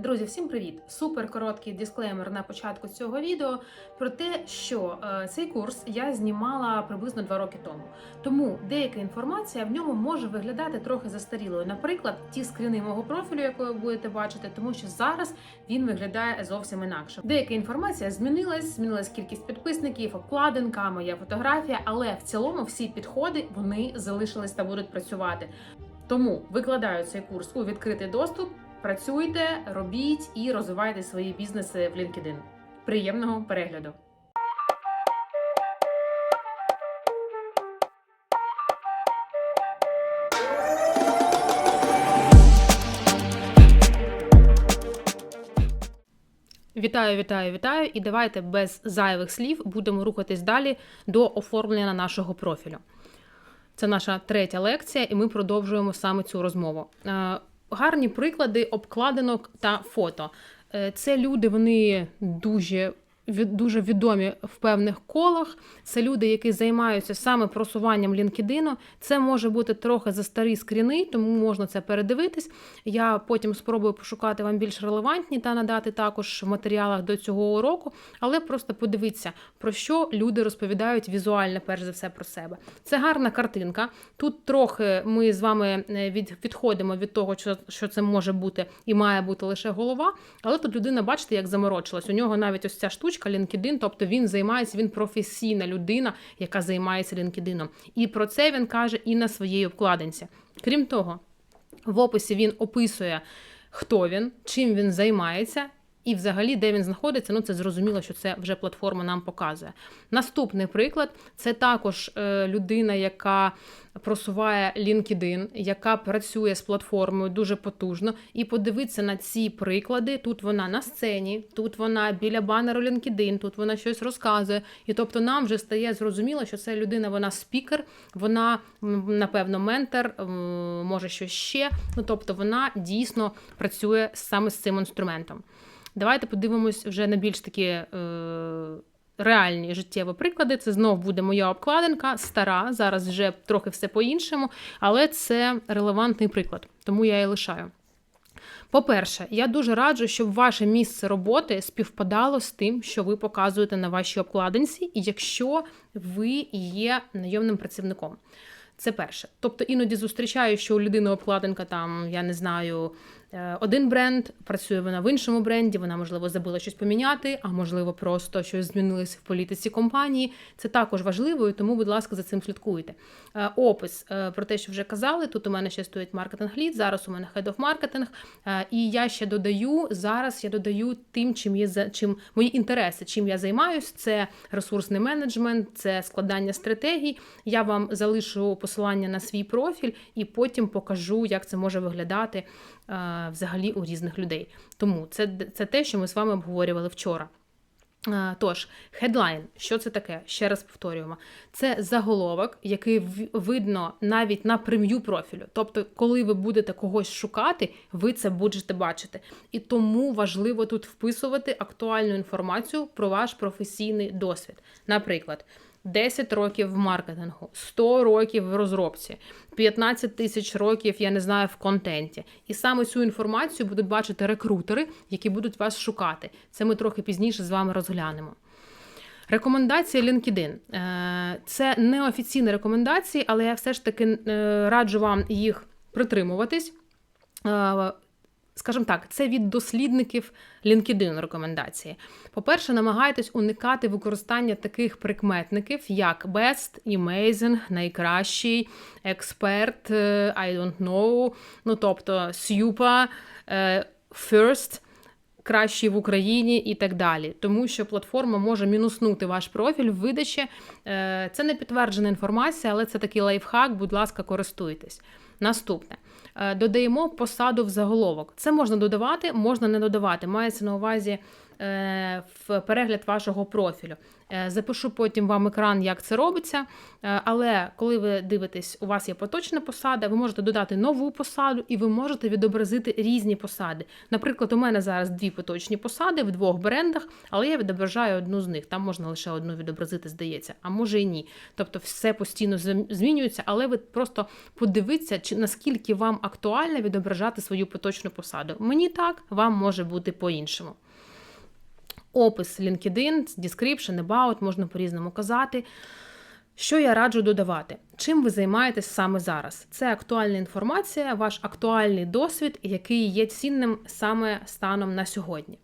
Друзі, всім привіт! Супер короткий дисклеймер на початку цього відео про те, що е, цей курс я знімала приблизно два роки тому. Тому деяка інформація в ньому може виглядати трохи застарілою. Наприклад, ті скріни мого профілю, яку ви будете бачити, тому що зараз він виглядає зовсім інакше. Деяка інформація змінилась, змінилась кількість підписників, обкладинка, моя фотографія, але в цілому всі підходи вони залишились та будуть працювати. Тому викладаю цей курс у відкритий доступ. Працюйте, робіть і розвивайте свої бізнеси в LinkedIn. Приємного перегляду! Вітаю, вітаю, вітаю! І давайте без зайвих слів будемо рухатись далі до оформлення нашого профілю. Це наша третя лекція, і ми продовжуємо саме цю розмову. Гарні приклади обкладинок та фото. Е, Це люди, вони дуже дуже відомі в певних колах. Це люди, які займаються саме просуванням LinkedIn. Це може бути трохи за старі скріни, тому можна це передивитись. Я потім спробую пошукати вам більш релевантні та надати також в матеріалах до цього уроку, але просто подивіться, про що люди розповідають візуально, перш за все, про себе. Це гарна картинка. Тут трохи ми з вами е, від, відходимо від того, що це може бути і має бути лише голова. Але тут людина, бачите, як заморочилась. У нього навіть ось ця штучка LinkedIn, тобто він займається, він професійна людина, яка займається LinkedIn. І про це він каже і на своїй обкладинці. Крім того, в описі він описує, хто він, чим він займається. І, взагалі, де він знаходиться, ну це зрозуміло, що це вже платформа нам показує. Наступний приклад це також е, людина, яка просуває LinkedIn, яка працює з платформою дуже потужно. І подивитися на ці приклади. Тут вона на сцені, тут вона біля банеру LinkedIn, тут вона щось розказує. І тобто нам вже стає зрозуміло, що це людина, вона спікер, вона напевно ментор, може щось ще. Ну тобто вона дійсно працює саме з цим інструментом. Давайте подивимось вже на більш такі е, реальні життєві приклади. Це знов буде моя обкладинка, стара, зараз вже трохи все по-іншому, але це релевантний приклад, тому я і лишаю. По-перше, я дуже раджу, щоб ваше місце роботи співпадало з тим, що ви показуєте на вашій обкладинці, якщо ви є найомним працівником. Це перше. Тобто іноді зустрічаю, що у людини обкладинка там, я не знаю, один бренд, працює вона в іншому бренді, вона, можливо, забула щось поміняти, а можливо, просто щось змінилося в політиці компанії. Це також важливо, і тому, будь ласка, за цим слідкуйте. Е, Опис е, про те, що вже казали. Тут у мене ще стоїть маркетинг лід, зараз у мене head of маркетинг. І я ще додаю зараз. Я додаю тим, чим є за чим мої інтереси, чим я займаюсь. Це ресурсний менеджмент, це складання стратегій. Я вам залишу посилання на свій профіль і потім покажу, як це може виглядати е, взагалі у різних людей. Тому це, це те, що ми з вами обговорювали вчора. Е, Тож, хедлайн, що це таке? Ще раз повторюємо. Це заголовок, який видно навіть на прев'ю профілю. Тобто, коли ви будете когось шукати, ви це будете бачити. І тому важливо тут вписувати актуальну інформацію про ваш професійний досвід. Наприклад, 10 років в маркетингу, 100 років в розробці, 15 тисяч років, я не знаю, в контенті. І саме цю інформацію будуть бачити рекрутери, які будуть вас шукати. Це ми трохи пізніше з вами розглянемо. Рекомендації LinkedIn. Е, Це не офіційні рекомендації, але я все ж таки е, раджу вам їх притримуватись. Скажімо так, це від дослідників LinkedIn рекомендації. По-перше, намагайтесь уникати використання таких прикметників, як best, amazing, найкращий, експерт, I don't know, ну тобто super, е, first, кращий в Україні і так далі. Тому що платформа може мінуснути ваш профіль в видачі. Е, Це не підтверджена інформація, але це такий лайфхак, будь ласка, користуйтесь. Наступне. Е, Додаємо посаду в заголовок. Це можна додавати, можна не додавати. Мається на увазі в перегляд вашого профілю. Е, Запишу потім вам екран, як це робиться. Е, Але коли ви дивитесь, у вас є поточна посада, ви можете додати нову посаду і ви можете відобразити різні посади. Наприклад, у мене зараз дві поточні посади в двох брендах, але я відображаю одну з них. Там можна лише одну відобразити, здається, а може і ні. Тобто все постійно змінюється, але ви просто подивіться, чи наскільки вам актуально відображати свою поточну посаду. Мені так, вам може бути по-іншому. Опис LinkedIn, description, about, можна по-різному казати. Що я раджу додавати? Чим ви займаєтесь саме зараз? Це актуальна інформація, ваш актуальний досвід, який є цінним саме станом на сьогодні.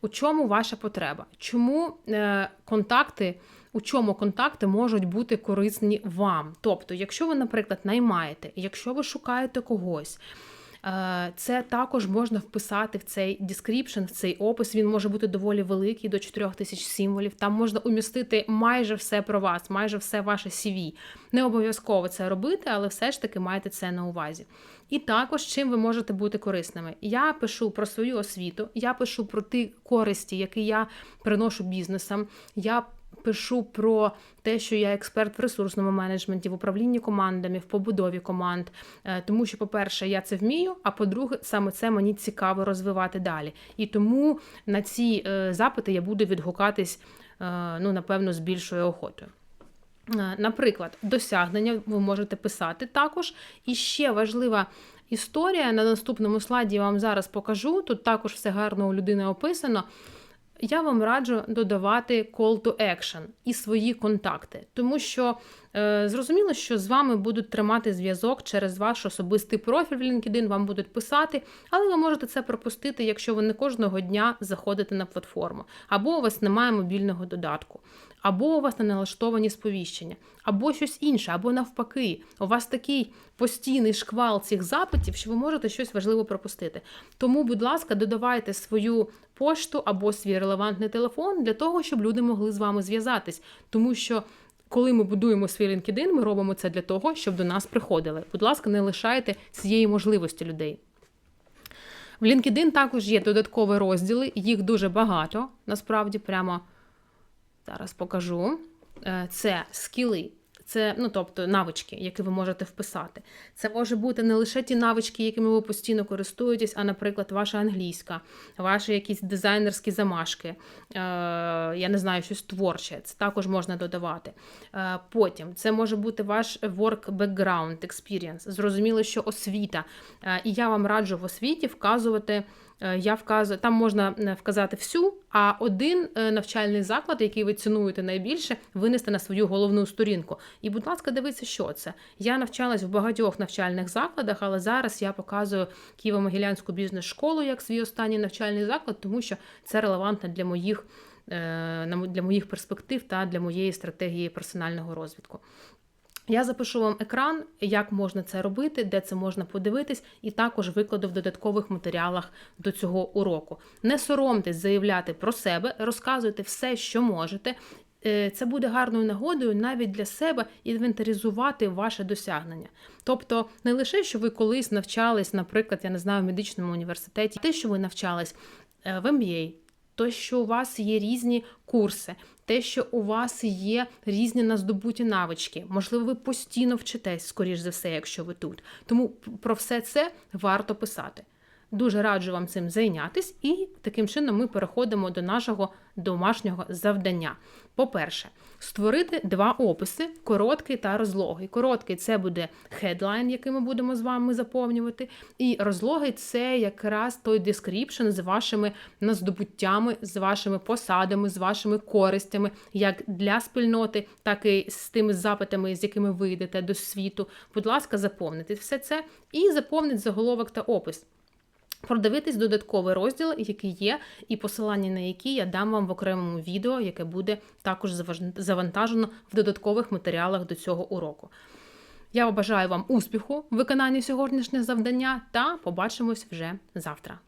У чому ваша потреба? Чому е, контакти, у чому контакти можуть бути корисні вам? Тобто, якщо ви, наприклад, наймаєте, якщо ви шукаєте когось, Це також можна вписати в цей description, в цей опис. Він може бути доволі великий, до 4000 символів. Там можна умістити майже все про вас, майже все ваше CV. Не обов'язково це робити, але все ж таки майте це на увазі. І також чим ви можете бути корисними. Я пишу про свою освіту, я пишу про ті користі, які я приношу бізнесам. Я пишу про те, що я експерт в ресурсному менеджменті, в управлінні командами, в побудові команд. Е, Тому що, по-перше, я це вмію, а по-друге, саме це мені цікаво розвивати далі. І тому на ці е, запити я буду відгукатись, е, ну, напевно, з більшою охотою. Наприклад, досягнення ви можете писати також. І ще важлива історія на наступному слайді я вам зараз покажу. Тут також все гарно у людини описано. Я вам раджу додавати call to action і свої контакти, тому що зрозуміло, що з вами будуть тримати зв'язок через ваш особистий профіль в LinkedIn, вам будуть писати, але ви можете це пропустити, якщо ви не кожного дня заходите на платформу, або у вас немає мобільного додатку, або у вас не налаштовані сповіщення, або щось інше, або навпаки, у вас такий постійний шквал цих запитів, що ви можете щось важливо пропустити. Тому, будь ласка, додавайте свою пошту або свій релевантний телефон для того, щоб люди могли з вами зв'язатись, тому що. Коли ми будуємо свій LinkedIn, ми робимо це для того, щоб до нас приходили. Будь ласка, не лишайте цієї можливості людей. В LinkedIn також є додаткові розділи, їх дуже багато, насправді, прямо зараз покажу. Е, Це скіли. Це, ну тобто, навички, які ви можете вписати. Це може бути не лише ті навички, якими ви постійно користуєтесь, а, наприклад, ваша англійська, ваші якісь дизайнерські замашки, е, я не знаю, щось творче. Це також можна додавати. Е, потім це може бути ваш work background experience. Зрозуміло, що освіта. Е, і я вам раджу в освіті вказувати. Е, Я вказую, там можна е, вказати всю, а один е, навчальний заклад, який ви цінуєте найбільше, винести на свою головну сторінку. І, будь ласка, дивіться, що це. Я навчалась в багатьох навчальних закладах, але зараз я показую Києво-Могилянську бізнес-школу як свій останній навчальний заклад, тому що це релевантно для моїх, для моїх перспектив та для моєї стратегії персонального розвитку. Я запишу вам екран, як можна це робити, де це можна подивитись, і також викладу в додаткових матеріалах до цього уроку. Не соромтесь заявляти про себе, розказуйте все, що можете. Е, Це буде гарною нагодою навіть для себе інвентаризувати ваше досягнення. Тобто не лише що ви колись навчались, наприклад, я не знаю, в медичному університеті, те, що ви навчались е, в MBA, то, що у вас є різні курси, те, що у вас є різні наздобуті навички. Можливо, ви постійно вчитесь, скоріш за все, якщо ви тут. Тому про все це варто писати. Дуже раджу вам цим зайнятись, і таким чином ми переходимо до нашого домашнього завдання. По-перше, створити два описи: короткий та розлогий. Короткий це буде хедлайн, який ми будемо з вами заповнювати. І розлогий це якраз той description з вашими наздобуттями, з вашими посадами, з вашими користями, як для спільноти, так і з тими запитами, з якими ви йдете до світу. Будь ласка, заповнити все це і заповнить заголовок та опис. Продивитись додатковий розділ, який є, і посилання на які я дам вам в окремому відео, яке буде також завантажено в додаткових матеріалах до цього уроку. Я бажаю вам успіху в виконанні сьогоднішнього завдання та побачимось вже завтра.